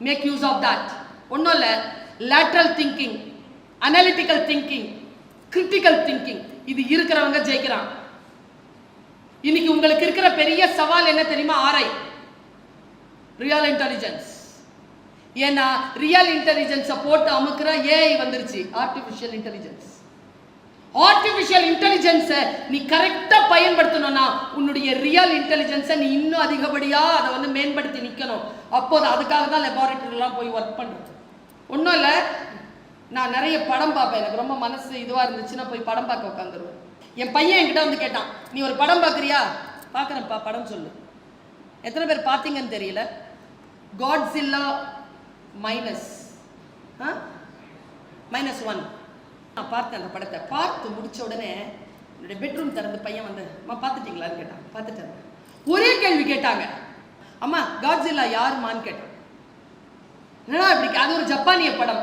Make use of that ஒன்றும் இல்லை. Lateral thinking analytical thinking critical thinking இது இருக்கிறவங்க ஜெயிக்கிறான். இன்னைக்கு உங்களுக்கு இருக்கிற பெரிய சவால் என்ன தெரியுமா? ஆரை. ரியல் இன்டெலிஜென்ஸ் ஏன்னா ரியல் இன்டெலிஜென்ஸை போட்டு அமுக்குற ஏஐ வந்துருச்சு. ஆர்டிஃபிஷியல் இன்டெலிஜென்ஸ் ஆர்டிஃபிஷியல் இன்டெலிஜென்ஸை நீ கரெக்டாக பயன்படுத்தணும்னா உன்னுடைய ரியல் இன்டெலிஜென்ஸை நீ இன்னும் அதிகப்படியாக அதை வந்து மேம்படுத்தி நிற்கணும் அப்போது அதுக்காக தான் லெபார்ட்டரிலாம் போய் ஒர்க் பண்ணுறது ஒன்றும் இல்லை. நான் நிறைய படம் பார்ப்பேன். எனக்கு ரொம்ப மனசு இதுவாக இருந்துச்சுன்னா போய் படம் பார்க்க உட்காந்துருவேன். என் பையன் என்கிட்ட வந்து கேட்டான் நீ ஒரு படம் பார்க்குறியா? பார்க்குறேன்ப்பா. படம் சொல்லு. எத்தனை பேர் பார்த்தீங்கன்னு தெரியல. காட்ஸில்லா மைனஸ் மைனஸ் ஒன் நான் பார்த்தேன் அந்த படத்தை. பார்த்து முடிச்ச உடனே என்னுடைய பெட்ரூம் திறந்து பையன் வந்து அம்மா பார்த்துட்டீங்களான்னு கேட்டான். பார்த்துட்டேன். ஒரே கேள்வி கேட்டாங்க. அம்மா காட்ஜில்லா யாருமான்னு கேட்டான். என்னடா இப்படி அது ஒரு ஜப்பானிய படம்.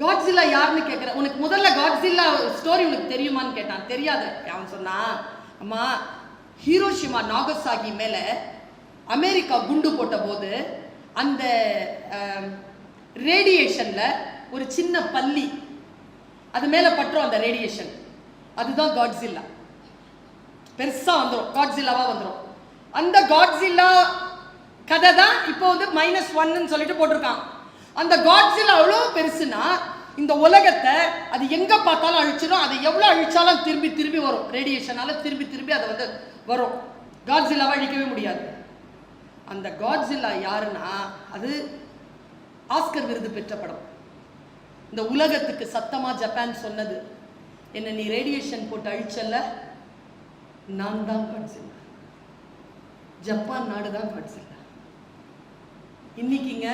காட்ஸில்லா யாருன்னு கேட்குற உனக்கு முதல்ல காட்ஸில்லா ஸ்டோரி உனக்கு தெரியுமான்னு கேட்டான். தெரியாது அவன் சொன்னான். அம்மா ஹீரோஷிமா நாகசாகி மேலே அமெரிக்கா குண்டு போட்ட போது அந்த ரேடியேஷனில் ஒரு சின்ன பள்ளி. அது மேலே பட்டுரும் அந்த ரேடியேஷன் அதுதான் காட்ஸில்லா பெருசாக வந்துடும் காட்ஸில்லாவாக வந்துடும் அந்த காட்ஸில்லா கதை தான் இப்போ வந்து மைனஸ் ஒன்னு சொல்லிட்டு போட்டிருக்கான். அந்த காட்ஸில்லா அவ்வளோ பெருசுனா இந்த உலகத்தை அது எங்கே பார்த்தாலும் அழிச்சிடும் அது எவ்வளோ அழிச்சாலும் திரும்பி திரும்பி வரும். ரேடியேஷனால் திரும்பி திரும்பி அது வந்து வரும். காட்ஸில்லாவை அழிக்கவே முடியாது. அந்த காட்ஸில்லா யாருன்னா அது ஆஸ்கர் விருது பெற்ற படம். இந்த உலகத்துக்கு சத்தமாக ஜப்பான் சொன்னது. என்ன நீ ரேடியேஷன் போட்டு அழிச்சல்ல? நான் தான் காட்ஸில்லா ஜப்பான் நாடு தான் காட்ஸில்லா இன்னைக்குங்க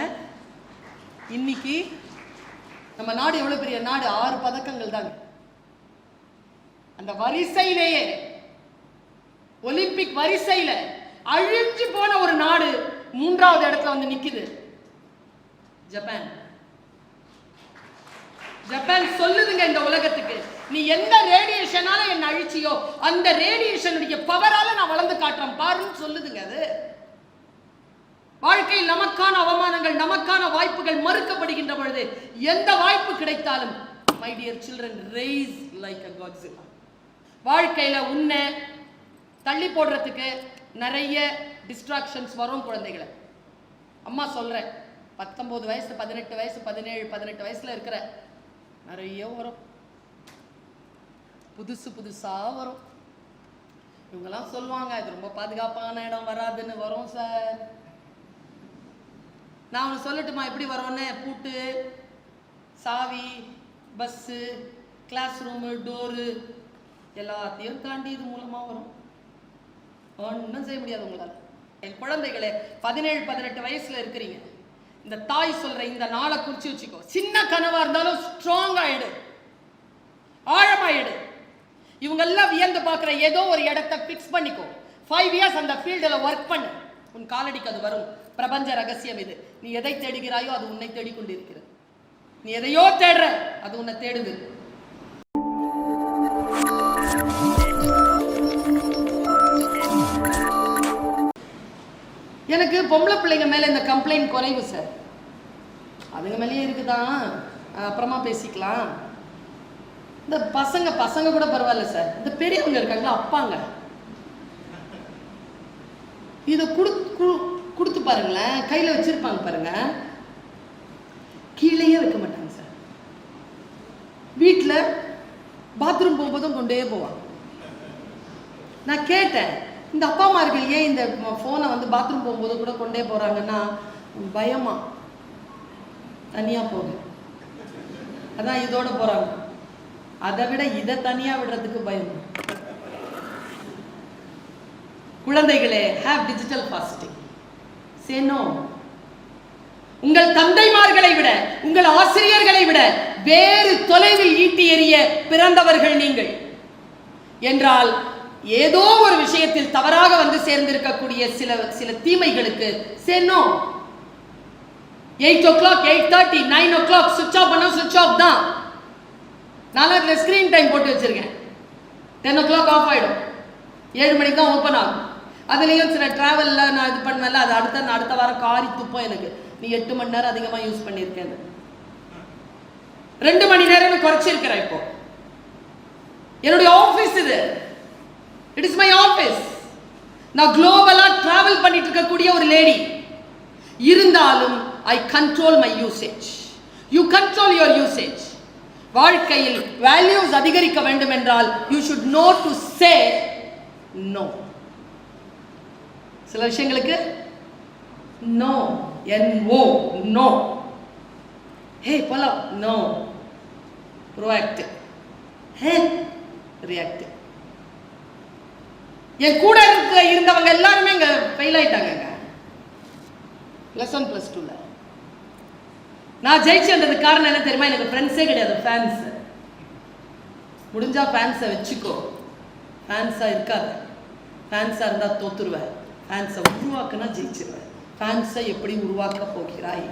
இன்னைக்கு நம்ம நாடு எவ்வளோ பெரிய நாடு? ஆறு பதக்கங்கள் தாங்க. அந்த வரிசையிலேயே ஒலிம்பிக் வரிசையில அழிஞ்சு போன ஒரு நாடு மூன்றாவது இடத்துல வந்து நிற்குது ஜப்பான். ஜப்பான் சொல்லுதுங்க இந்த உலகத்துக்கு. நீ எந்த ரேடியேஷனால என்ன அழிச்சியோ அந்த ரேடியேஷனுடைய பவரால நான் வளர்ந்து காட்டுறேன். பாருன்னு சொல்லுதுங்க அது. வாழ்க்கையில் நமக்கான அவமானங்கள் நமக்கான வாய்ப்புகள் மறுக்கப்படுகின்ற பொழுது எந்த வாய்ப்பு கிடைத்தாலும் my dear children race like a Godzilla வாழ்க்கையில் உன்னை தள்ளி போடுறதுக்கு நிறைய டிஸ்ட்ராக்ஷன்ஸ் வரும் குழந்தைகளை. அம்மா சொல்கிறேன் பத்தொம்போது வயசு பதினெட்டு வயசு பதினேழு பதினெட்டு வயசில் இருக்கிற நிறைய வரும். புதுசு புதுசாக வரும். இவங்கெல்லாம் சொல்லுவாங்க இது ரொம்ப பாதுகாப்பான இடம் வராதுன்னு வரும் சார். நான் ஒன்று சொல்லட்டுமா எப்படி வரோன்னு? பூட்டு சாவி பஸ்ஸு கிளாஸ் ரூமு டோரு எல்லாத்தையும் தாண்டி இது மூலமாக வரும். ஒன்றும் செய்ய முடியாது உங்களால். என் குழந்தைகளே பதினேழு பதினெட்டு வயசில் இருக்கிறீங்க. இந்த தாய் சொல்ற இந்த நாளை குறிச்சு வச்சுக்கோ. சின்ன கனவா இருந்தாலும் ஸ்ட்ராங் ஆயிடு ஆழமாயிடு இவங்க எல்லாம் வியந்து பார்க்குற ஏதோ ஒரு இடத்த ஃபிக்ஸ் பண்ணிக்கோ. ஃபைவ் இயர்ஸ் அந்த ஃபீல்டில் ஒர்க் பண்ணு. உன் காலடிக்கு அது வரும். பிரபஞ்ச ரகசியம் இது. நீ எதை தேடுகிறாயோ அது உன்னை தேடிக்கொண்டிருக்கிறது. நீ எதையோ தேடுற அது உன்னை தேடுது. எனக்கு பொம்பளை பிள்ளைங்க மேலே இந்த கம்ப்ளைண்ட் குறைவு சார் அதுங்க மேலேயே இருக்குதான் அப்புறமா பேசிக்கலாம். இந்த பசங்க பசங்க கூட பரவாயில்ல சார். இந்த பெரியவங்க இருக்காங்களா அப்பாங்க. இதை கொடுத்து கொடுத்து பாருங்களேன். கையில் வச்சுருப்பாங்க பாருங்க. கீழேயே வைக்க மாட்டாங்க சார். வீட்டில் பாத்ரூம் போகும்போதும் கொண்டே போவாங்க. நான் கேட்டேன் இந்த அப்பா அம்மார்கள் ஏன் இந்த ஃபோனை வந்து பாத்ரூம் போகும்போது கூட கொண்டே போகிறாங்கன்னா பயமாக தனியாக போக அதான் இதோட போகிறாங்க அதை விட இதை தனியாக விடுறதுக்கு பயம். குழந்தைகளே have digital fasting say no no உங்கள் தந்தைமார்களை விட உங்கள் ஆசிரியர்களை விட வேறு தொலைவில் ஈட்டி எறிய பிறந்தவர்கள் நீங்கள். என்றால் ஏதோ ஒரு விஷயத்தில் தவறாக வந்து சேர்ந்திருக்கக்கூடிய சில சில தீமைகளுக்கு say no eight o'clock eight thirty nine o'clock switch off பண்ண சுவிச் ஆஃப் தான். நான் அதில் ஸ்க்ரீன் டைம் போட்டு வச்சிருக்கேன். டென் ஓ கிளாக் ஆஃப் ஆகிடும் ஏழு மணிக்கு தான் ஓப்பன் ஆகும். அதுலேயும் சில ட்ராவலில் நான் இது பண்ணல அது அடுத்த அடுத்த வாரம் காரி துப்பம் எனக்கு. நீ எட்டு மணி நேரம் அதிகமாக யூஸ் பண்ணியிருக்கேன் ரெண்டு மணி நேரம் குறைச்சிருக்கிறேன் இப்போ. என்னுடைய ஆஃபீஸ் இது. இட் இஸ் மை ஆஃபீஸ் நான் குளோபலாக ட்ராவல் பண்ணிட்டு இருக்கக்கூடிய ஒரு லேடி இருந்தாலும் I control my usage you control your usage வாழ்க்கையில் வேல்யூஸ் அதிகரிக்க வேண்டும் என்றால் you should know to say no சில விஷயங்களுக்கு நோ என் ஓ நோ ஹே போலாம். நோ ப்ரோஆக்டிவ் ஹே ரியாக்டிவ் என் கூட இருக்க இருந்தவங்க எல்லாருமே இங்கே ஃபெயில் ஆயிட்டாங்க ப்ளஸ் ஒன் ப்ளஸ் டூவில் நான் ஜெயிச்சிருந்ததுக்கு காரணம் என்ன தெரியுமா? எனக்கு ஃப்ரெண்ட்ஸே கிடையாது ஃபேன்ஸ் முடிஞ்சா ஃபேன்ஸை வச்சுக்கோ. ஃபேன்ஸாக இருக்காது. ஃபேன்ஸாக இருந்தால் தோத்துருவேன் ஃபேன்ஸை உருவாக்குனா ஜெயிச்சிருவேன் ஃபேன்ஸை எப்படி உருவாக்க போகிறாய்?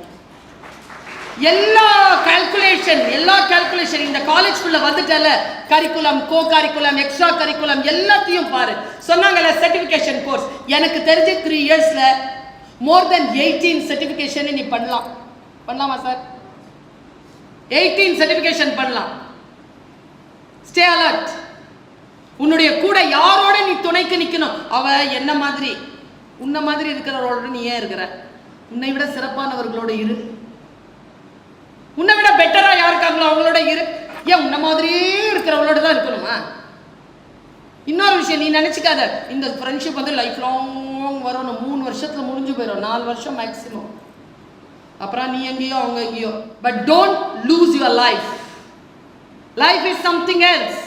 எல்லா கால்குலேஷன் எல்லா கால்குலேஷன் இந்த காலேஜ்குள்ள வந்துட்டல curriculum co curriculum extra curriculum எல்லாத்தையும் பாரு. சொன்னாங்கல்ல சர்டிஃபிகேஷன் கோர்ஸ் எனக்கு தெரிஞ்ச த்ரீ இயர்ஸ்ல மோர் தென் எயிட்டீன் சர்டிஃபிகேஷன் நீ பண்ணலாம். பண்ணலாமா சார்? எயிட்டீன் சர்டிஃபிகேஷன் பண்ணலாம். ஸ்டே அலர்ட் உன்னுடைய கூட யாரோட நீ துணைக்கு நிற்கணும் அவ என்ன மாதிரி? உன்ன மாதிரி இருக்கிறவரோட நீ ஏன் இருக்கிற? உன்னை விட சிறப்பானவர்களோட இரு. உன்னை விட பெட்டரா யாருக்காங்களோ அவங்களோட இரு. ஏன் உன்ன மாதிரியே இருக்கிறவங்களோட தான் இருக்கணுமா? இன்னொரு விஷயம் நீ நினைச்சுக்காத. இந்த ஃப்ரெண்ட்ஷிப் வந்து லைஃப் லாங் வரும். மூணு வருஷத்துல முடிஞ்சு போயிடும் நாலு வருஷம் மேக்ஸிமம் அப்புறம் நீ எங்கேயோ அவங்க எங்கேயோ. But don't lose your life life is something else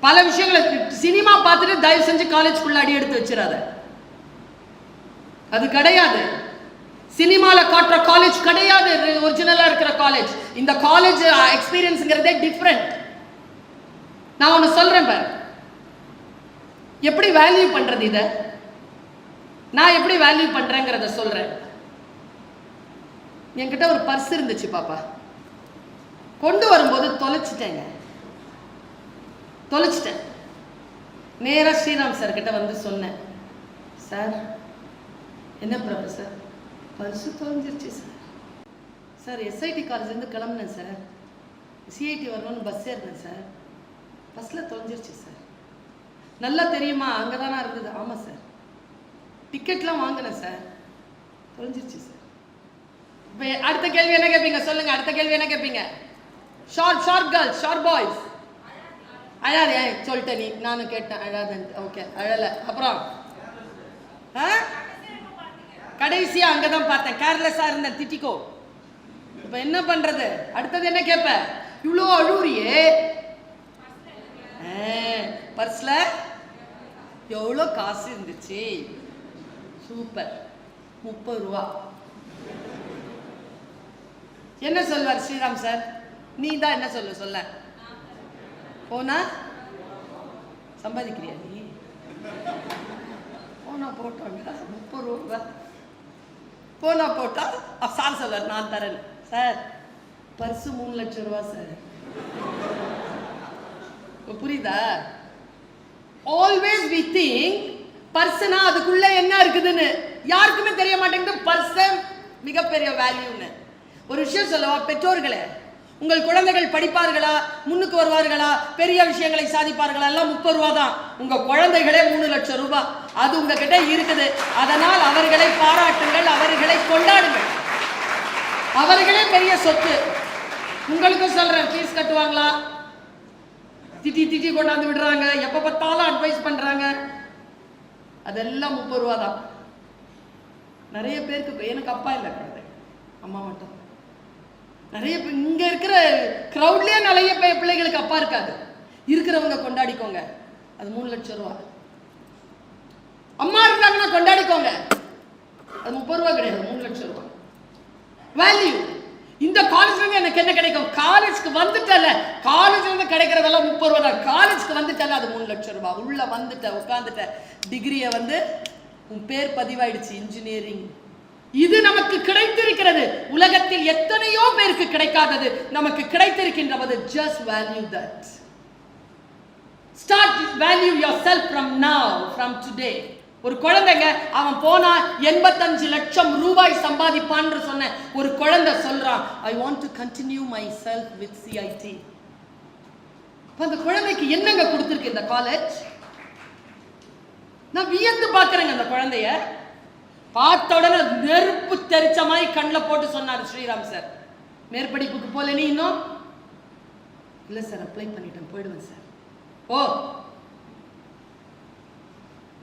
பல விஷயங்களை சினிமா பார்த்துட்டு தயவு செஞ்சு காலேஜ்குள்ள அடி எடுத்து வச்சிடாத. அது கிடையாது. சினிமாவில் காட்டுற காலேஜ் கிடையாது. ஒரிஜினலாக இருக்கிற காலேஜ் இந்த காலேஜ் எக்ஸ்பீரியன்ஸுங்கிறதே டிஃப்ரெண்ட் நான் ஒன்று சொல்கிறேன் பாரு. எப்படி வேல்யூ பண்ணுறது இதை? நான் எப்படி வேல்யூ பண்ணுறேங்கிறத சொல்கிறேன் என்கிட்ட ஒரு பர்ஸ் இருந்துச்சு பாப்பா. கொண்டு வரும்போது தொலைச்சிட்டேங்க. தொலைச்சிட்டேன். நேராக ஸ்ரீராம் சார் கிட்ட வந்து சொன்னேன். சார் என்ன ப்ரொஃபஸர் பர்ஸு தொலைஞ்சிருச்சு சார் சார் எஸ்ஐடி காலேஜ்லேருந்து கிளம்புனேன் சார் சிஐடி வரணும்னு பஸ் ஏறினேன் சார் பஸ்ஸில் தொலைஞ்சிருச்சு சார் நல்லா தெரியுமா? அங்கே தானே இருந்தது ஆமாம் சார் டிக்கெட்லாம் வாங்கினேன் சார் தொலைஞ்சிருச்சு சார் அடுத்த கேள்வி என்ன கேட்பீங்க சொல்லுங்க அடுத்த கேள்வி என்ன கேட்பீங்க short short girls short boys. அழாதே சொல்லிட்ட நீ. நானும் கேட்டேன் அழாதன்ட்டு ஓகே அழலை. அப்புறம்? ஆ? கடைசியா அங்கதான் பார்த்தேன். கேர்லெஸ்ஸா இருந்தேன் திட்டிக்கோ. இப்ப என்ன பண்றது? அடுத்தது என்ன கேட்ப இவ்வளோ அழுவுறியே. பர்ஸ்ல? எவ்வளோ காசு இருந்துச்சு? சூப்பர். முப்பது ரூபா. என்ன சொல்வார் ஸ்ரீராம் சார்? நீ தான் என்ன சொல்ல சொல்ல. போனா? சம்பாதிக்கிறியா நீ? போனா போட்டாங்க முப்பது ரூபா? போனா போட்டா சார் சொல்வார் நான் தரேன். சார் பர்ஸு மூணு லட்சம் ரூபா சார். புரியுதா? ஆல்வேஸ் வி திங்க் பர்சனா அதுக்குள்ள என்ன இருக்குதுன்னு. யாருக்குமே தெரிய மாட்டேங்குது. பர்சன் மிகப்பெரிய வேல்யூன்னு ஒரு விஷயம் சொல்லவா? பெற்றோர்களே உங்கள் குழந்தைகள் படிப்பார்களா? முன்னுக்கு வருவார்களா? பெரிய விஷயங்களை சாதிப்பார்களா? எல்லாம் முப்பது ரூபா தான். உங்க குழந்தைகளே மூணு லட்சம் ரூபாய் அது உங்ககிட்ட இருக்குது. அதனால் அவர்களை பாராட்டுங்கள் அவர்களை கொண்டாடுங்கள். அவர்களே பெரிய சொத்து. உங்களுக்கும் சொல்றேன் ஃபீஸ் கட்டுவாங்களா? திட்டி திட்டி கொண்டாந்து விடுறாங்க. எப்ப பார்த்தாலும் அட்வைஸ் பண்றாங்க. அதெல்லாம் முப்பது ரூபா தான். நிறைய பேருக்கு எனக்கு அப்பா இல்லை குழந்தை. அம்மா மட்டும். நிறைய பேர் இங்க இருக்கிற க்ரௌட்லயே நிறைய பே- பிள்ளைகளுக்கு அப்பா இருக்காது. இருக்கிறவங்க கொண்டாடிக்கோங்க. அது மூணு லட்சம் ரூபா. அம்மா இருந்தாங்கன்னா கொண்டாடிக்கோங்க. அது முப்பது ரூபா கிடையாது மூணு லட்சம் ரூபா. வேல்யூ இந்த காலேஜ்ல இருந்து எனக்கு என்ன கிடைக்கும்? காலேஜ்க்கு வந்துட்டல காலேஜ்ல இருந்து கிடைக்கிறதெல்லாம் முப்பது ரூபா தான். காலேஜ்க்கு வந்துட்டல அது மூணு லட்சம் ரூபாய் உள்ள வந்துட்ட உட்காந்துட்ட டிகிரியை வந்து உன் பேர் பதிவாயிடுச்சு இன்ஜினியரிங் இது நமக்கு கிடைத்திருக்கிறது. உலகத்தில் எத்தனையோ பேருக்கு கிடைக்காதது. நமக்கு கிடைத்திருக்கின்றது just value that start value yourself from now from today ஒரு குழந்தைங்க அவன் போனா எண்பத்தஞ்சு லட்சம் ரூபாய் சம்பாதிப்பான்னு சொன்ன ஒரு குழந்தை சொல்றான் I want to continue myself with CID அந்த குழந்தைக்கு என்னங்க கொடுத்துருக்கு இந்த காலேஜ் நான் வியந்து பார்க்குறேங்க அந்த குழந்தைய. பார்த்த உடனே நெருப்பு தெரிச்ச மாதிரி கண்ணில் போட்டு சொன்னார் ஸ்ரீராம் சார். மேற்படிப்புக்கு போல நீ இன்னும்? இல்லை சார் அப்ளை பண்ணிட்டேன் போயிடுவேன் சார். ஓ.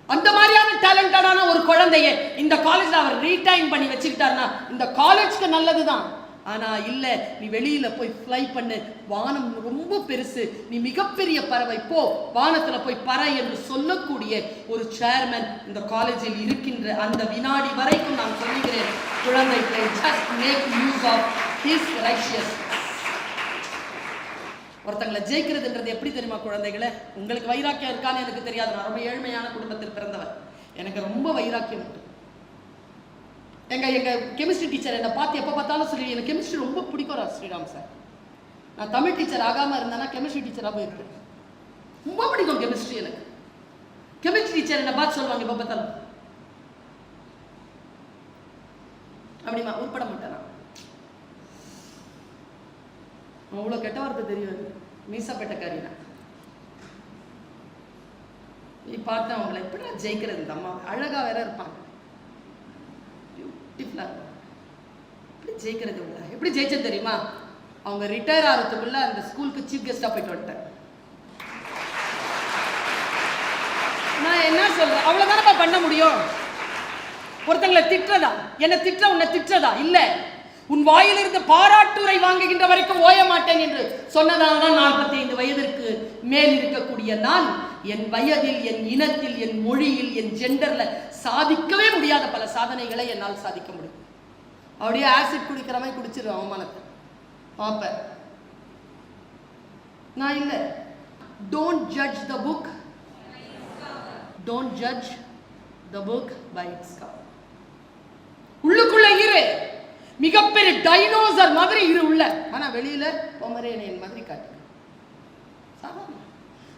அந்த மாதிரியான டேலண்டடான ஒரு குழந்தைய இந்த காலேஜில் அவர் ரீடைன் பண்ணி வச்சுக்கிட்டாருன்னா இந்த காலேஜ்க்கு நல்லதுதான். ஆனால் இல்லை நீ வெளியில் போய் ஃப்ளை பண்ணு. வானம் ரொம்ப பெருசு. நீ மிகப்பெரிய பறவை. போ வானத்தில் போய் பற என்று சொல்லக்கூடிய ஒரு சேர்மன் இந்த காலேஜில் இருக்கின்ற அந்த வினாடி வரைக்கும் நான் சொல்லுகிறேன். குழந்தைகளை just make use of his righteous ஒருத்தங்களை ஜெயிக்கிறதுன்றது எப்படி தெரியுமா குழந்தைகளை? உங்களுக்கு வைராக்கியம் இருக்கான்னு எனக்கு தெரியாது. நான் ரொம்ப ஏழ்மையான குடும்பத்தில் பிறந்தவர் எனக்கு ரொம்ப வைராக்கியம் உண்டு. எங்க எங்க கெமிஸ்ட்ரி டீச்சர் என்னை பார்த்து எப்போ பார்த்தாலும் சொல்லி எனக்கு கெமிஸ்ட்ரி ரொம்ப பிடிக்கும் ரா ஸ்ரீராம் சார் நான் தமிழ் டீச்சர் ஆகாம இருந்தேன்னா கெமிஸ்ட்ரி டீச்சராக போயிருப்பேன். ரொம்ப பிடிக்கும் கெமிஸ்ட்ரி எனக்கு. கெமிஸ்ட்ரி டீச்சர் என்னை பார்த்து சொல்லுவாங்க எப்போ பார்த்தாலும். அப்படிமா உட்பட மாட்டேன் அவ்வளோ கெட்ட வார்த்தை தெரியும் எனக்கு. மீசப்பட்டக்காரி நான். நீ பார்த்தேன் அவங்கள எப்படி நான் ஜெயிக்கிறது? இந்த அம்மா அழகா வேற இருப்பாங்க. பியூட்டிஃபுல்லாக இருப்பாங்க எப்படி ஜெயிக்கிறது இல்லை? எப்படி ஜெயிச்சது தெரியுமா? அவங்க ரிட்டையர் ஆகிறதுக்குள்ள அந்த ஸ்கூலுக்கு சீஃப் கெஸ்ட்டாக போயிட்டு வந்துட்டேன் நான் என்ன சொல்றேன்? அவ்வளோதானப்பா பண்ண முடியும்? ஒருத்தங்களை திட்டுறதா? என்னை திட்ட உன்னை திட்டுறதா? இல்லை. உன் வாயிலிருந்து பாராட்டுரை வாங்குகின்ற வரைக்கும் ஓய மாட்டேன் என்று சொன்னதால் தான் நாற்பத்தி ஐந்து வயதிற்கு மேல் இருக்கக்கூடிய நான் என் வயதில் என் இனத்தில் என் மொழியில் என் ஜெண்டர்ல சாதிக்கவே முடியாத பல சாதனைகளை என்னால் சாதிக்க முடியும். அப்படியே ஆசிட் குடிக்கிற மாதிரி குடிச்சிருவேன் அவமானத்தை. பார்ப்பேன். நான் இல்லை. Don't judge the book don't judge the book by its cover உள்ளுக்குள்ள இரு. மிகப்பெரிய டைனோசர் மாதிரி இரு உள்ள. ஆனா வெளியில பொமரேனியன் மாதிரி காட்டு சாதாரண.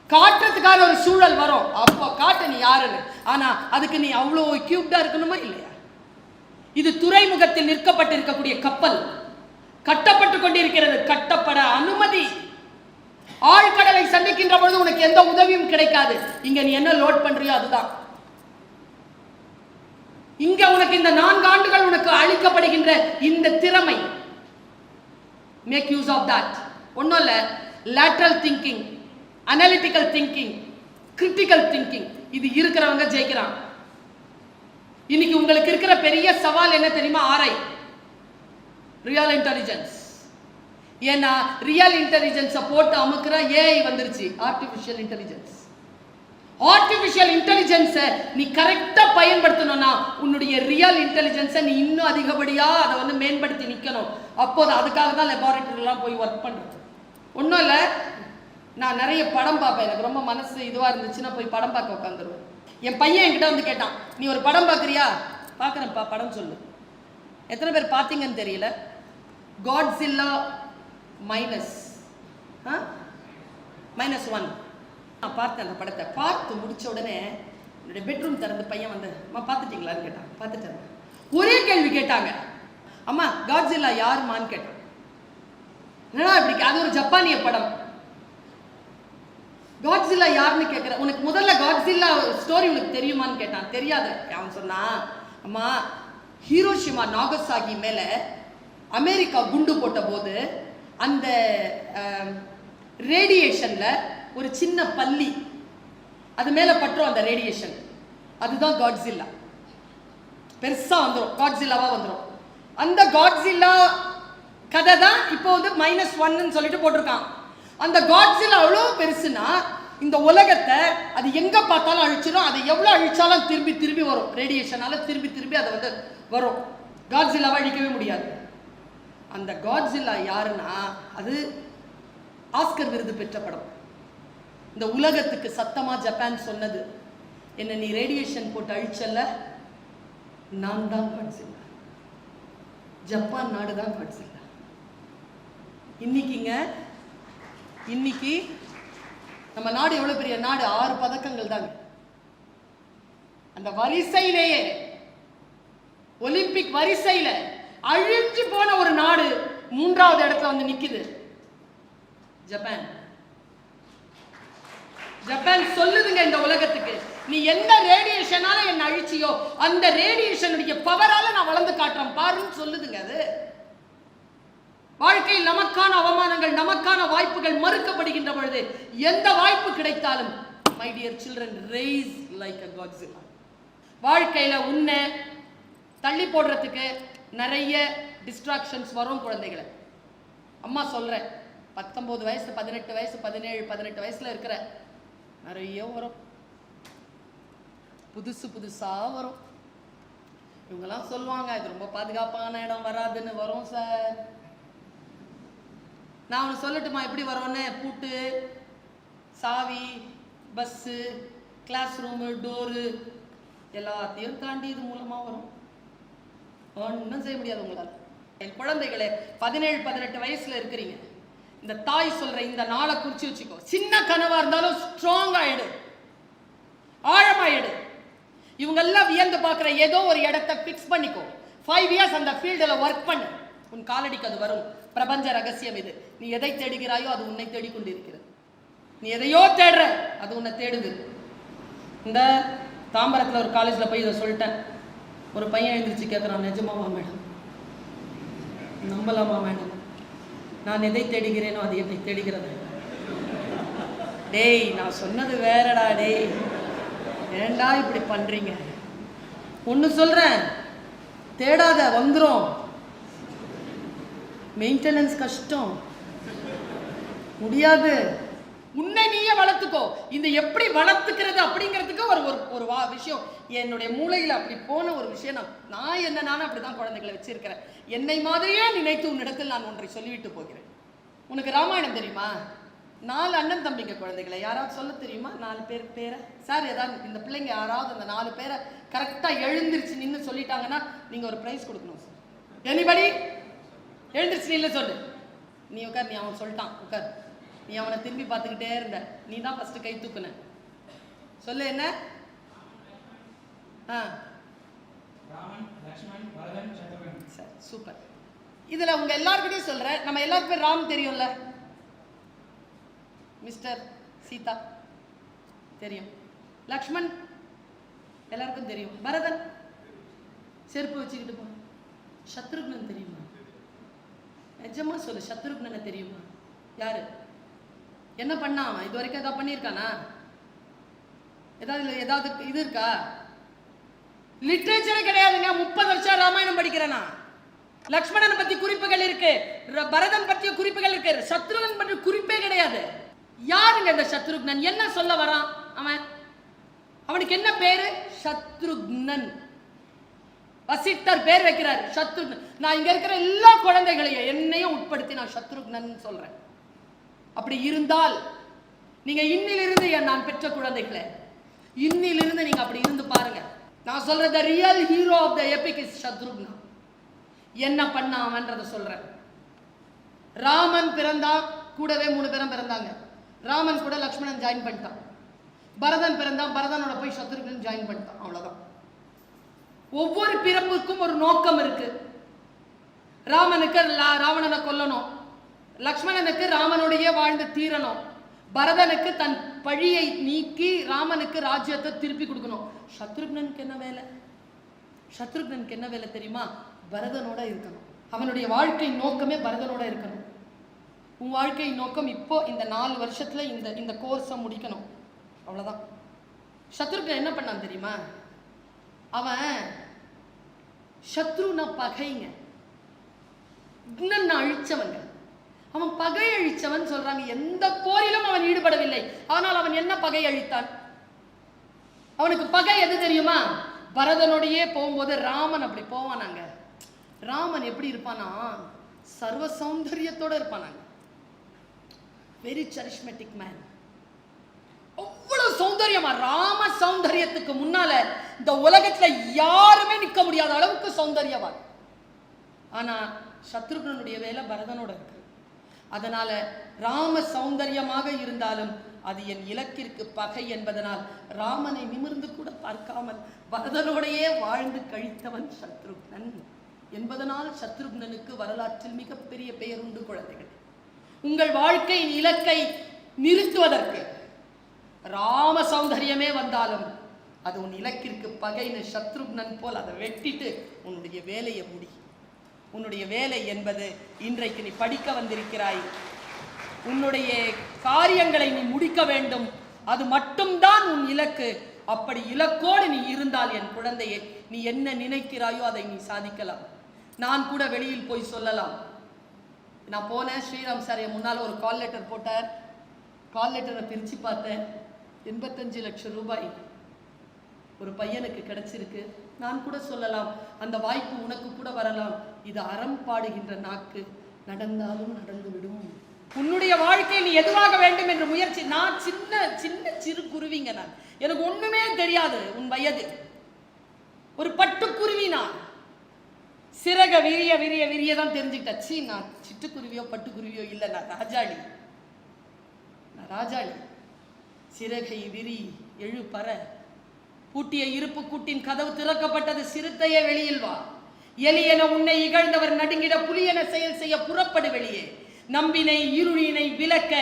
காட்டுறதுக்கான ஒரு சூழல் வரும். அப்போ காட்டு நீ யாருன்னு? ஆனால் அதுக்கு நீ அவ்வளோ கியூப்டாக இருக்கணுமா இல்லையா? இது துறைமுகத்தில் நிற்கப்பட்டிருக்கக்கூடிய கப்பல். கட்டப்பட்டு கொண்டிருக்கிறது. கட்டப்பட அனுமதி. ஆழ்கடலை சந்திக்கின்ற பொழுது உனக்கு எந்த உதவியும் கிடைக்காது. இங்க நீ என்ன லோட் பண்றியோ அதுதான். இங்க உனக்கு இந்த நான்கு ஆண்டுகள் உனக்கு அளிக்கப்படுகின்ற இந்த திறமை. மேக் யூஸ் ஆஃப் தட் ஒன்றும் இல்லை. Lateral thinking analytical thinking critical thinking இது இருக்கிறவங்க ஜெயிக்கிறான். இன்னைக்கு உங்களுக்கு இருக்கிற பெரிய சவால் என்ன தெரியுமா? ஆரை ரியல் இன்டெலிஜென்ஸ் ஏன்னா ரியல் இன்டெலிஜென்ஸை போட்டு அமுக்குற ஏஐ வந்துருச்சு. ஆர்டிஃபிஷியல் இன்டெலிஜென்ஸ் ஆர்டிஃபிஷியல் இன்டெலிஜென்ஸை நீ கரெக்டாக பயன்படுத்தணும்னா உன்னுடைய ரியல் இன்டெலிஜென்ஸை நீ இன்னும் அதிகப்படியாக அதை வந்து மேம்படுத்தி நிற்கணும் அப்போது அதுக்காக தான் லெபார்டரிலாம் போய் ஒர்க் பண்ணுறது ஒன்றும் இல்லை நான் நிறைய படம் பார்ப்பேன். எனக்கு ரொம்ப மனசு இதுவாக இருந்துச்சுன்னா போய் படம் பார்க்க உட்காந்துருவேன். என் பையன் என்கிட்ட வந்து கேட்டான் நீ ஒரு படம் பார்க்குறியா? பார்க்குறேன்ப்பா படம் சொல்லு. எத்தனை பேர் பார்த்தீங்கன்னு தெரியல. காட்ஸில்லா மைனஸ் ஆ? மைனஸ் ஒன் நான் பார்த்தேன் அந்த படத்தை. பார்த்து முடித்த உடனே என்னுடைய பெட்ரூம் திறந்து பையன் வந்து அம்மா பார்த்துட்டீங்களான்னு கேட்டான். பார்த்துட்டேன். ஒரே கேள்வி கேட்டாங்க. அம்மா காட்ஸில்லா யாருமான்னு கேட்டான்? என்னடா இப்படி அது ஒரு ஜப்பானிய படம். காட்ஸில்லா யாருன்னு கேட்குற உனக்கு முதல்ல காட்ஸில்லா ஸ்டோரி உனக்கு தெரியுமான்னு கேட்டான். தெரியாது. அவன் சொன்னான் அம்மா ஹீரோஷிமா நாகசாகி மேலே அமெரிக்கா குண்டு போட்ட போது அந்த ரேடியேஷனில் ஒரு சின்ன பள்ளி அது மேலே பட்டுரும் அந்த ரேடியேஷன் அதுதான் காட்ஸில்லா பெருசாக வந்துடும் காட்ஸில்லாவாக வந்துடும் அந்த காட்ஸில்லா கதை தான் இப்போ வந்து மைனஸ் ஒன்னு சொல்லிட்டு போட்டிருக்கான். அந்த காட்ஸில்லா அவ்வளோ பெருசுனா இந்த உலகத்தை அது எங்கே பார்த்தாலும் அழிச்சிடும் அதை எவ்வளோ அழிச்சாலும் திரும்பி திரும்பி வரும். ரேடியேஷனால் திரும்பி திரும்பி அதை வந்து வரும். காட்ஸில்லாவை அழிக்கவே முடியாது. அந்த காட்ஸில்லா யாருன்னா அது ஆஸ்கர் விருது பெற்ற படம். இந்த உலகத்துக்கு சத்தமாக ஜப்பான் சொன்னது என்ன நீ ரேடியேஷன் போட்டு அழிச்சல்ல நான் தான் காட்ஸில்லா ஜப்பான் நாடு தான் காட்ஸில்லா இன்னைக்குங்க இன்னைக்கு நம்ம நாடு எவ்வளோ பெரிய நாடு? ஆறு பதக்கங்கள் தாங்க அந்த வரிசையிலேயே ஒலிம்பிக் வரிசையில அழிஞ்சு போன ஒரு நாடு மூன்றாவது இடத்துல வந்து நிக்குது. ஜப்பான். ஜப்பான் சொல்லுதுங்க இந்த உலகத்துக்கு நீ எந்த ரேடியேஷனால என்ன அழிச்சியோ அந்த ரேடியேஷனுடைய பவரால நான் வளர்ந்து காட்டுறேன். பாருன்னு சொல்லுதுங்க அது. வாழ்க்கையில் நமக்கான அவமானங்கள் நமக்கான வாய்ப்புகள் மறுக்கப்படுகின்ற பொழுது எந்த வாய்ப்பு கிடைத்தாலும் my dear children race like a Godzilla வாழ்க்கையில உன்னை தள்ளி போடுறதுக்கு நிறைய டிஸ்ட்ராக்ஷன்ஸ் வரும் குழந்தைகளை. அம்மா சொல்கிறேன் பத்தொம்போது வயசு பதினெட்டு வயசு பதினேழு பதினெட்டு வயசுல இருக்கிற நிறைய வரும். புதுசு புதுசாக வரும். இவங்கெல்லாம் சொல்லுவாங்க இது ரொம்ப பாதுகாப்பான இடம் வராதுன்னு வரும் சார் நான் ஒன்று சொல்லட்டுமா எப்படி வரோன்னு பூட்டு சாவி பஸ்ஸு கிளாஸ் ரூமு டோரு எல்லாத்தையும் தாண்டி இது மூலமாக வரும். ஒன்றும் செய்ய முடியாது உங்களால். என் குழந்தைகளே பதினேழு பதினெட்டு வயசில் இருக்கிறீங்க. இந்த தாய் சொல்கிற இந்த நாளை குறித்து வச்சுக்கோ. சின்ன கனவாக இருந்தாலும் ஸ்ட்ராங் ஆகிடு ஆழமாயிடு இவங்கெல்லாம் வியந்து பார்க்குற ஏதோ ஒரு இடத்த ஃபிக்ஸ் பண்ணிக்கோ. ஃபைவ் இயர்ஸ் அந்த ஃபீல்டில் ஒர்க் பண்ணு. உன் காலடிக்கு அது வரும். பிரபஞ்ச ரகசியம் இது. நீ எதை தேடுகிறாயோ அது உன்னை தேடிக்கொண்டிருக்கிறது. நீ எதையோ தேடுற அது உன்னை தேடுது. இந்த தாம்பரத்தில் ஒரு காலேஜில் போய் இதை சொல்லிட்டேன். ஒரு பையன் எழுந்திரிச்சு கேட்குறான் நிஜமாவா மேடம்? நம்பலாமா மேடம்? நான் எதை தேடுகிறேனோ அது என்னை தேடுகிறது. டேய் நான் சொன்னது வேறடா டேய். ஏண்டா இப்படி பண்ணுறீங்க ஒன்று சொல்கிறேன் தேடாத வந்துடும் மெயின்டெனன்ஸ் கஷ்டம். முடியாது. உன்னை நீயே வளர்த்துக்கோ. இந்த எப்படி வளர்த்துக்கிறது அப்படிங்கிறதுக்கு ஒரு ஒரு ஒரு வா விஷயம். என்னுடைய மூளையில் அப்படி போன ஒரு விஷயம். நான் நான் என்ன நானும் அப்படி தான் குழந்தைகளை வச்சிருக்கிறேன். என்னை மாதிரியே நினைத்து உன்னிடத்தில் நான் ஒன்றை சொல்லிவிட்டு போகிறேன். உனக்கு ராமாயணம் தெரியுமா? நாலு அண்ணன் தம்பிங்க குழந்தைகளை. யாராவது சொல்ல தெரியுமா? நாலு பேர் பேரை? சார் ஏதாவது இந்த பிள்ளைங்க யாராவது அந்த நாலு பேரை கரெக்டாக எழுந்திருச்சு நின்று சொல்லிட்டாங்கன்னா நீங்கள் ஒரு ப்ரைஸ் கொடுக்கணும் சார் எனிபடி எழுந்திருச்சு நில்லு சொல்லு. நீ உட்கார் நீ அவன் சொல்லிட்டான் உட்கார். நீ அவனை திரும்பி பார்த்துக்கிட்டே இருந்த. நீ தான் ஃபஸ்ட்டு கை தூக்குன. சொல்லு என்ன? ஆ. சரி சூப்பர் இதில் உங்க எல்லாருக்கிட்டையும் சொல்கிறேன் நம்ம எல்லாருக்குமே ராம் தெரியும்ல? மிஸ்டர் சீதா. தெரியும். லக்ஷ்மண் எல்லாருக்கும் தெரியும். பரதன் செருப்பு வச்சுக்கிட்டு போ. சத்ருக்னன் தெரியுமா? நிஜமா சொல்லு சத்ருக்னனை தெரியுமா? யாரு? என்ன பண்ணான் அவன்? இது வரைக்கும் ஏதாவது பண்ணியிருக்கானா? ஏதாவது ஏதாவது இது இருக்கா? லிட்ரேச்சரே கிடையாதுங்க. முப்பது வருஷம் ராமாயணம் படிக்கிறேனா லக்ஷ்மணனை பத்தி குறிப்புகள் இருக்கு. பரதன் பற்றிய குறிப்புகள் இருக்கு. சத்ருகன் பற்றி குறிப்பே கிடையாது. யாருங்க இந்த சத்ருக்னன்? என்ன சொல்ல வரான் அவன்? அவனுக்கு என்ன பேரு? சத்ருக்னன். வசிட்டர் பேர் வைக்கிறார் சத்ருக்னன் நான் இங்க இருக்கிற எல்லா குழந்தைகளையும் என்னையும் உட்படுத்தி நான் சத்ருக்னன் சொல்றேன். அப்படி இருந்தால் நீங்க இன்னிலிருந்து என் நான் பெற்ற குழந்தைகளை இன்னிலிருந்து நீங்க அப்படி இருந்து பாருங்க. நான் சொல்ற real hero of the epic is Shatrughna. என்ன பண்ண அவன்றத சொல்றேன். ராமன் பிறந்தா கூடவே மூணு பேரும் பிறந்தாங்க. ராமன் கூட லக்ஷ்மணன் ஜாயின் பண்ணிட்டான். பரதன் பிறந்தான் பரதனோட போய் சத்ருகன் ஜாயின் பண்ணிட்டான். அவ்வளோதான் ஒவ்வொரு பிறப்புக்கும் ஒரு நோக்கம் இருக்கு. ராமனுக்கு லா- ராவணனை கொல்லணும். லக்ஷ்மணனுக்கு ராமனுடைய வாழ்ந்து தீரணும். பரதனுக்கு தன் பழியை நீக்கி ராமனுக்கு ராஜ்யத்தை திருப்பி கொடுக்கணும். சத்ருக்னனுக்கு என்ன வேலை? சத்ருக்னனுக்கு என்ன வேலை தெரியுமா? பரதனோட இருக்கணும். அவனுடைய வாழ்க்கை நோக்கமே பரதனோட இருக்கணும். உன் வாழ்க்கை நோக்கம் இப்போ இந்த நாலு வருஷத்துல இந்த இந்த கோர்ஸை முடிக்கணும். அவ்வளவுதான். சத்ருக்னன் என்ன பண்ணான் தெரியுமா? அவன் சத்ருனா பகைங்க. இன்னும் அழிச்சவங்க. அவன் பகை அழிச்சவன் சொல்றாங்க எந்த போரிலும் அவன் ஈடுபடவில்லை. ஆனால் அவன் என்ன பகை அழித்தான்? அவனுக்கு பகை எது தெரியுமா? பரதனோடையே போகும்போது ராமன் அப்படி போவானாங்க. ராமன் எப்படி இருப்பானா? சர்வ சௌந்தரியத்தோட இருப்பானாங்க. வெரி சரிஷ்மெட்டிக் மேன் அவ்வளவு சௌந்தரியமா? ராம சௌந்தரியத்துக்கு முன்னால இந்த உலகத்துல யாருமே நிக்க முடியாத அளவுக்கு சௌந்தரியவான். ஆனா சத்ருகனுடைய வேலை பரதனோட இருக்கு. அதனால ராம சௌந்தரியமாக இருந்தாலும் அது என் இலக்கிற்கு பகை என்பதனால் ராமனை நிமிர்ந்து கூட பார்க்காமல் பரதனோடையே வாழ்ந்து கழித்தவன் சத்ருக்னன் என்பதனால் சத்ருக்னனுக்கு வரலாற்றில் மிகப்பெரிய பெயர் உண்டு குழந்தைகள். உங்கள் வாழ்க்கையின் இலக்கை நிறுத்துவதற்கு ராம சௌந்தரியமே வந்தாலும் அது உன் இலக்கிற்கு பகைன்னு சத்ருக்னன் போல் அதை வெட்டிட்டு உன்னுடைய வேலையை முடி. உன்னுடைய வேலை என்பது இன்றைக்கு நீ படிக்க வந்திருக்கிறாய். உன்னுடைய காரியங்களை நீ முடிக்க வேண்டும். அது மட்டும்தான் உன் இலக்கு. அப்படி இலக்கோடு நீ இருந்தால் என் குழந்தையே நீ என்ன நினைக்கிறாயோ அதை நீ சாதிக்கலாம். நான் கூட வெளியில் போய் சொல்லலாம். நான் போனேன் ஸ்ரீராம் சார் என் முன்னால் ஒரு கால் லெட்டர் போட்டார். கால் லெட்டரை பிரித்து பார்த்தேன். எண்பத்தஞ்சு லட்சம் ரூபாய் ஒரு பையனுக்கு கிடைச்சிருக்கு. நான் கூட சொல்லலாம் அந்த வாய்ப்பு உனக்கு கூட வரலாம். இது அறம் பாடுகின்ற நாக்கு. நடந்தாலும் நடந்து விடும் உன்னுடைய வாழ்க்கை நீ எதுவாக வேண்டும் என்ற முயற்சி நான் சின்ன சின்ன சிறு குருவிங்க நான். எனக்கு ஒண்ணுமே தெரியாது உன் வயது. ஒரு பட்டுக்குருவி நான். சிறக விரிய விரிய விரிய தான் தெரிஞ்சுக்கிட்டேன். நான் சிட்டுக்குருவியோ பட்டுக்குருவியோ இல்லை நான் ராஜாளி. நான் ராஜாளி. சிறகை விரி எழு பற பூட்டிய இருப்பு கூட்டின் கதவு திறக்கப்பட்டது சிறுத்தையே வெளியில் வா. எலி என உன்னை இகழ்ந்தவர் நடுங்கிட புலியென செயல் செய்ய புறப்படு வெளியே. நம்பினை இருளினை விளக்க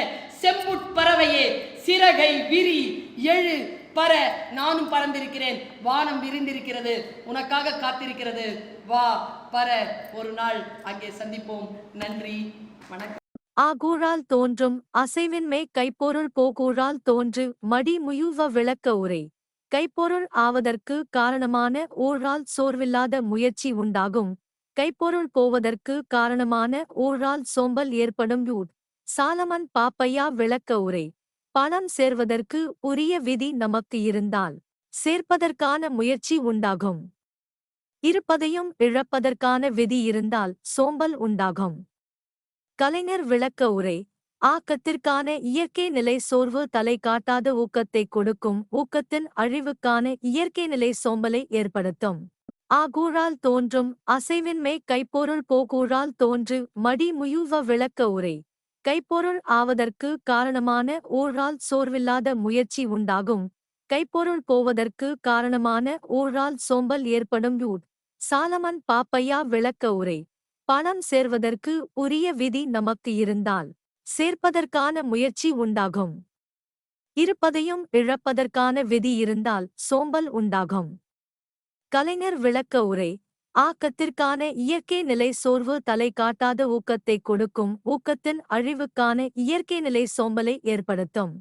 செம்புட் பறவையே சிறகை விரி எழு பற. நானும் பறந்திருக்கிறேன் வானம் விரிந்திருக்கிறது உனக்காக காத்திருக்கிறது. வா பற ஒரு நாள் அங்கே சந்திப்போம். நன்றி வணக்கம். ஆகூரால் தோன்றும் அசைவின்மை கைப்பொருள் போகூரால் தோன்று மடி முயுவ விளக்க உரை. கைப்பொருள் ஆவதற்கு காரணமான ஊழால் சோர்வில்லாத முயற்சி உண்டாகும். கைப்பொருள் போவதற்கு காரணமான ஊழால் சோம்பல் ஏற்படும் யூட் சாலமன் பாப்பையா விளக்க உரை. பணம் சேர்வதற்கு உரிய விதி நமக்கு இருந்தால் சேர்ப்பதற்கான முயற்சி உண்டாகும். இருப்பதையும் இழப்பதற்கான விதி இருந்தால் சோம்பல் உண்டாகும். கலைஞர் விளக்க உரை. ஆக்கத்திற்கான இயற்கை நிலை சோர்வு தலை காட்டாத ஊக்கத்தை கொடுக்கும் ஊக்கத்தின் அழிவுக்கான இயற்கை நிலை சோம்பலை ஏற்படுத்தும். ஆகூழால் தோன்றும் அசைவின்மை கைப்பொருள் போகூழால் தோன்று மடி முயுவ விளக்க உரை. கைப்பொருள் ஆவதற்கு காரணமான ஊழால் சோர்வில்லாத முயற்சி உண்டாகும். கைப்பொருள் போவதற்கு காரணமான ஊழால் சோம்பல் ஏற்படும் யூட். சாலமன் பாப்பையா விளக்க உரை. பணம் சேர்வதற்கு உரிய விதி நமக்கு இருந்தால் சேர்ப்பதற்கான முயற்சி உண்டாகும். இருப்பதையும் இழப்பதற்கான விதி இருந்தால் சோம்பல் உண்டாகும். கலைஞர் விளக்க உரை ஆக்கத்திற்கான இயற்கை நிலை சோர்வு தலை காட்டாத ஊக்கத்தை கொடுக்கும் ஊக்கத்தின் அழிவுக்கான இயற்கை நிலை சோம்பலை ஏற்படுத்தும்.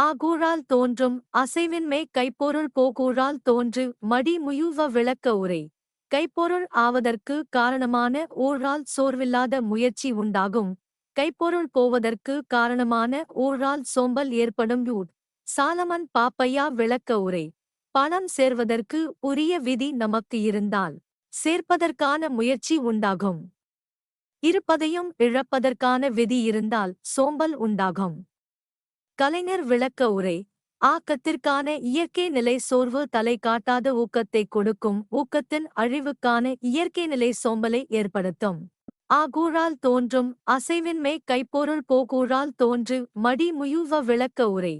ஆகூழால் தோன்றும் அசைவின்மை கைப்பொருள் போகூழால் தோன்று மடி முயுவ விளக்க உரை. கைப்பொருள் ஆவதற்கு காரணமான ஊழால் சோர்வில்லாத முயற்சி உண்டாகும். கைப்பொருள் போவதற்கு காரணமான ஊழால் சோம்பல் ஏற்படும் யூட் சாலமன் பாப்பையா விளக்க உரை. பணம் சேர்வதற்கு உரிய விதி நமக்கு இருந்தால் சேர்ப்பதற்கான முயற்சி உண்டாகும். இருப்பதையும் இழப்பதற்கான விதி இருந்தால் சோம்பல் உண்டாகும். கலைஞர் விளக்க உரை. ஆக்கத்திற்கான இயற்கை நிலை சோர்வு தலை காட்டாத ஊக்கத்தை கொடுக்கும் ஊக்கத்தின் அழிவுக்கான இயற்கை நிலை சோம்பலை ஏற்படுத்தும். ஆகூரால் தோன்றும் அசைவின்மை கைப்பொருள் போகூரால் தோன்று மடி முயுவ விளக்க உரை.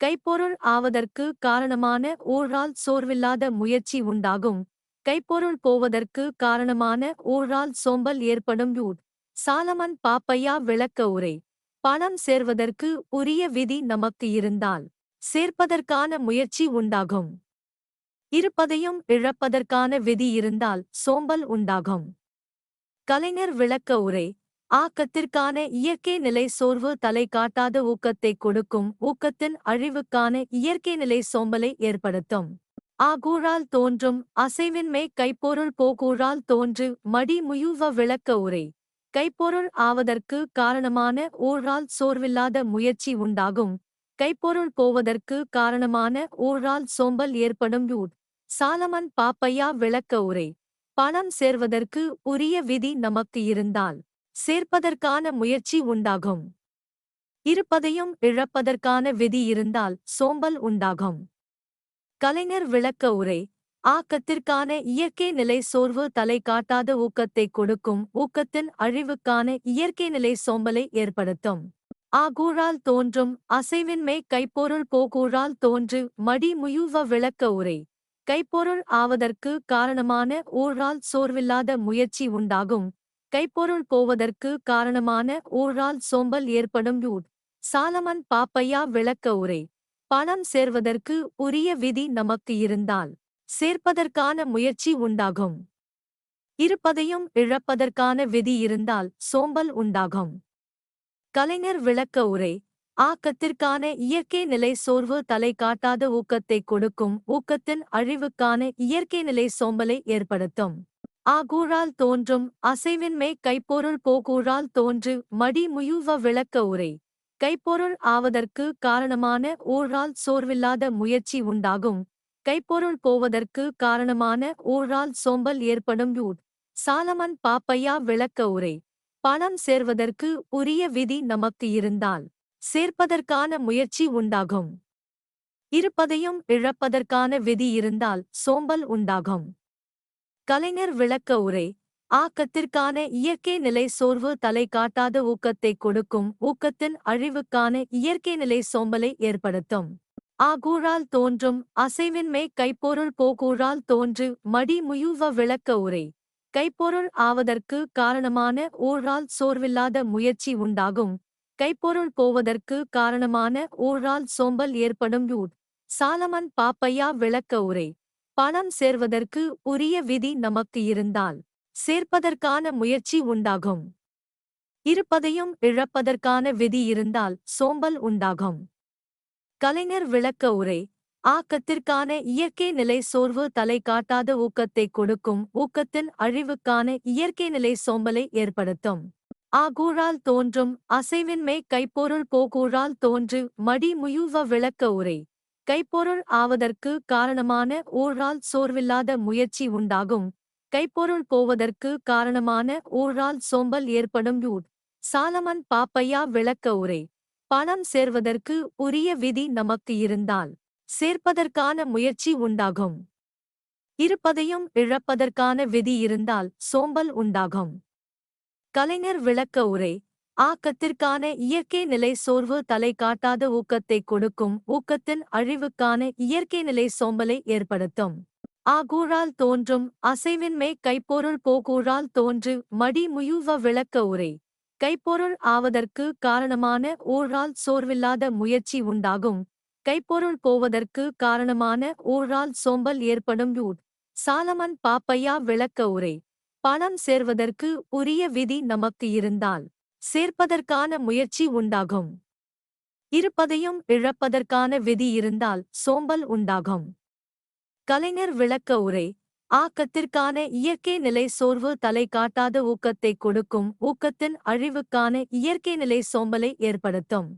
கைப்பொருள் ஆவதற்கு காரணமான ஊரால் சோர்வில்லாத முயற்சி உண்டாகும். கைப்பொருள் போவதற்கு காரணமான ஊரால் சோம்பல் ஏற்படும் யூட் சாலமன் பாப்பையா விளக்க உரை. பணம் சேர்வதற்கு உரிய விதி நமக்கு இருந்தால். சேர்ப்பதற்கான முயற்சி உண்டாகும். இருப்பதையும் இழப்பதற்கான விதி இருந்தால் சோம்பல் உண்டாகும். கலைஞர் விளக்க உரை ஆக்கத்திற்கான இயற்கை நிலை சோர்வு தலை காட்டாத ஊக்கத்தை கொடுக்கும் ஊக்கத்தின் அழிவுக்கான இயற்கை நிலை சோம்பலை ஏற்படுத்தும். ஆகூழால் தோன்றும் அசைவின்மை கைப்பொருள் போகூழால் தோன்று மடி முயுவ விளக்க உரை கைப்பொருள் ஆவதற்கு காரணமான ஊழால் சோர்வில்லாத முயற்சி உண்டாகும் கைப்பொருள் போவதற்கு காரணமான ஊழால் சோம்பல் ஏற்படும் யூட் சாலமன் பாப்பையா விளக்க உரை. பணம் சேர்வதற்கு உரிய விதி நமக்கு இருந்தால் சேர்ப்பதற்கான முயற்சி உண்டாகும். இருப்பதையும் இழப்பதற்கான விதி இருந்தால் சோம்பல் உண்டாகும். கலைஞர் விளக்க உரை. ஆக்கத்திற்கான இயற்கை நிலை சோர்வு தலை காட்டாத ஊக்கத்தை கொடுக்கும் ஊக்கத்தின் அழிவுக்கான இயற்கை நிலை சோம்பலை ஏற்படுத்தும். ஆகூரால் தோன்றும் அசைவின்மை கைப்பொருள் போகூரால் தோன்று மடி முயுவ விளக்க உரை. கைப்பொருள் ஆவதற்கு காரணமான ஊரால் சோர்வில்லாத முயற்சி உண்டாகும். கைப்பொருள் போவதற்கு காரணமான ஊரால் சோம்பல் ஏற்படும் யூட் சாலமன் பாப்பையா விளக்க உரை. பணம் சேர்வதற்கு உரிய விதி நமக்கு இருந்தால் சேர்ப்பதற்கான முயற்சி உண்டாகும். இருப்பதையும் இழப்பதற்கான விதி இருந்தால் சோம்பல் உண்டாகும். கலைஞர் விளக்க உரை. ஆக்கத்திற்கான இயற்கை நிலை சோர்வு தலை காட்டாத ஊக்கத்தை கொடுக்கும் ஊக்கத்தின் அழிவுக்கான இயற்கை நிலை சோம்பலை ஏற்படுத்தும். ஆகூழால் தோன்றும் அசைவின்மை கைப்பொருள் போகூழால் தோன்று மடி முயுவ விளக்க உரை. கைப்பொருள் ஆவதற்கு காரணமான ஊழால் சோர்வில்லாத முயற்சி உண்டாகும். கைப்பொருள் போவதற்கு காரணமான ஊழால் சோம்பல் ஏற்படும் யூட். சாலமன் பாப்பையா விளக்க உரை. பணம் சேர்வதற்கு உரிய விதி நமக்கு இருந்தால் சேர்ப்பதற்கான முயற்சி உண்டாகும். இருப்பதையும் இழப்பதற்கான விதி இருந்தால் சோம்பல் உண்டாகும். கலைஞர் விளக்க உரை ஆக்கத்திற்கான இயற்கை நிலை சோர்வு தலை காட்டாத ஊக்கத்தை கொடுக்கும் ஊக்கத்தின் அழிவுக்கான இயற்கை நிலை சோம்பலை ஏற்படுத்தும். ஆகூழால் தோன்றும் அசைவின்மை கைப்பொருள் போகூழால் தோன்று மடி முயுவ விளக்க உரை கைப்பொருள் ஆவதற்கு காரணமான ஊழால் சோர்வில்லாத முயற்சி உண்டாகும். கைப்பொருள் போவதற்கு காரணமான ஊழால் சோம்பல் ஏற்படும் யூட் சாலமன் பாப்பையா விளக்க உரை. பணம் சேர்வதற்கு உரிய விதி நமக்கு இருந்தால் சேர்ப்பதற்கான முயற்சி உண்டாகும். இருப்பதையும் இழப்பதற்கான விதி இருந்தால் சோம்பல் உண்டாகும். கலைஞர் விளக்க உரை. ஆக்கத்திற்கான இயற்கை நிலை சோர்வு தலை காட்டாத ஊக்கத்தை கொடுக்கும் ஊக்கத்தின் அழிவுக்கான இயற்கை நிலை சோம்பலை ஏற்படுத்தும். ஆகூழால் தோன்றும் அசைவின்மை கைப்பொருள் போகூழால் தோன்று மடி முயுவ விளக்க உரை. கைப்பொருள் ஆவதற்கு காரணமான ஊழால் சோர்வில்லாத முயற்சி உண்டாகும். கைப்பொருள் போவதற்கு காரணமான ஊழால் சோம்பல் ஏற்படும் யூட். சாலமன் பாப்பையா விளக்க உரை. பணம் சேர்வதற்கு உரிய விதி நமக்கு இருந்தால். சேர்ப்பதற்கான முயற்சி உண்டாகும். இருப்பதையும் இழப்பதற்கான விதி இருந்தால் சோம்பல் உண்டாகும். கலைஞர் விளக்க உரை ஆக்கத்திற்கான இயற்கை நிலை சோர்வு தலை காட்டாத ஊக்கத்தை கொடுக்கும் ஊக்கத்தின் அழிவுக்கான இயற்கை நிலை சோம்பலை ஏற்படுத்தும். ஆகூழால் தோன்றும் அசைவின்மை கைப்பொருள் போகூழால் தோன்று மடி முயுவ விளக்க உரை கைப்பொருள் ஆவதற்கு காரணமான ஊழால் சோர்வில்லாத முயற்சி உண்டாகும். கைப்பொருள் போவதற்கு காரணமான ஊழால் சோம்பல் ஏற்படும் ரூட் சாலமன் பாப்பையா விளக்க உரை. பணம் சேர்வதற்கு உரிய விதி நமக்கு இருந்தால் சேர்ப்பதற்கான முயற்சி உண்டாகும். இருப்பதையும் இழப்பதற்கான விதி இருந்தால் சோம்பல் உண்டாகும். கலைஞர் விளக்க உரை. ஆக்கத்திற்கான இயற்கை நிலை சோர்வு தலை காட்டாத ஊக்கத்தை கொடுக்கும் ஊக்கத்தின் அழிவுக்கான இயற்கை நிலை சோம்பலை ஏற்படுத்தும்.